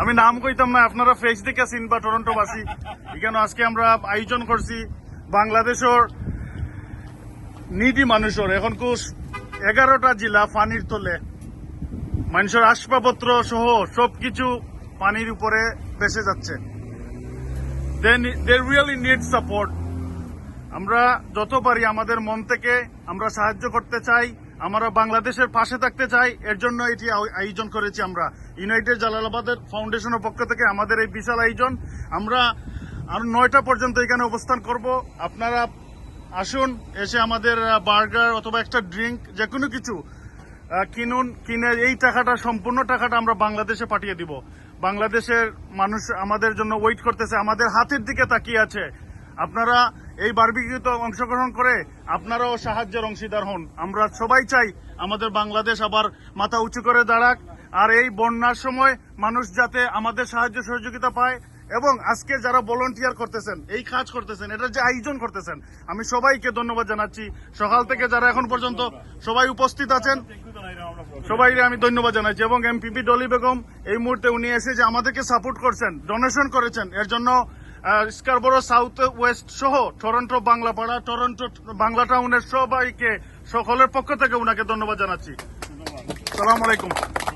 আমি নাম কইতাম না, আপনারা ফেস দেখে চিনবা টরন্টোবাসী। এখানে আজকে আমরা আয়োজন করছি বাংলাদেশের নিডি মানুষের এখন কুস এগারোটা জেলা পানির তলে। মানুষের আসবাবপত্র সহ সবকিছু পানির উপরে ভেসে যাচ্ছে। দে নিড সাপোর্ট আমরা যত পারি আমাদের মন থেকে আমরা সাহায্য করতে চাই। আমরা বাংলাদেশের পাশে থাকতে চাই, এর জন্য এটি আয়- আয়োজন করেছি আমরা। ইউনাইটেড জালালাবাদের ফাউন্ডেশনের পক্ষ থেকে আমাদের এই বিশাল আয়োজন। আমরা আর নয়টা পর্যন্ত এখানে অবস্থান করব। আপনারা আসুন, এসে আমাদের বার্গার অথবা একটা ড্রিঙ্ক যে কোনো কিছু কিনুন, কিনে এই টাকাটা, সম্পূর্ণ টাকাটা আমরা বাংলাদেশে পাঠিয়ে দিব। বাংলাদেশের মানুষ আমাদের জন্য ওয়েট করতেছে। আমাদের হাতের দিকে তাকিয়ে আছে। আপনারা এই বার্বিকিউতে অংশগ্রহণ করে আপনারাও সাহায্যের অংশীদার হন। আমরা সবাই চাই আমাদের বাংলাদেশ আবার মাথা উঁচু করে দাঁড়াক আর এই বন্যার সময় মানুষ যাতে আমাদের সাহায্য সহযোগিতা পায় এবং আজকে যারা ভলেন্টিয়ার করতেছেন, এই কাজ করতেছেন, এটা যে আয়োজন করতেছেন, আমি সবাইকে ধন্যবাদ জানাচ্ছি। সকাল থেকে যারা এখন পর্যন্ত সবাই উপস্থিত আছেন সবাই আমি ধন্যবাদ জানাচ্ছি এবং এমপিপি ডলি বেগম এই মুহূর্তে উনি এসে যে আমাদেরকে সাপোর্ট করছেন ডোনেশন করেছেন, এর জন্য স্কারবরো সাউথ ওয়েস্ট সহ টরন্টো বাংলাপাড়া টরন্টো বাংলা টাউনের সবাইকে সকলের পক্ষ থেকে ওনাকে ধন্যবাদ জানাচ্ছি। সালাম আলাইকুম।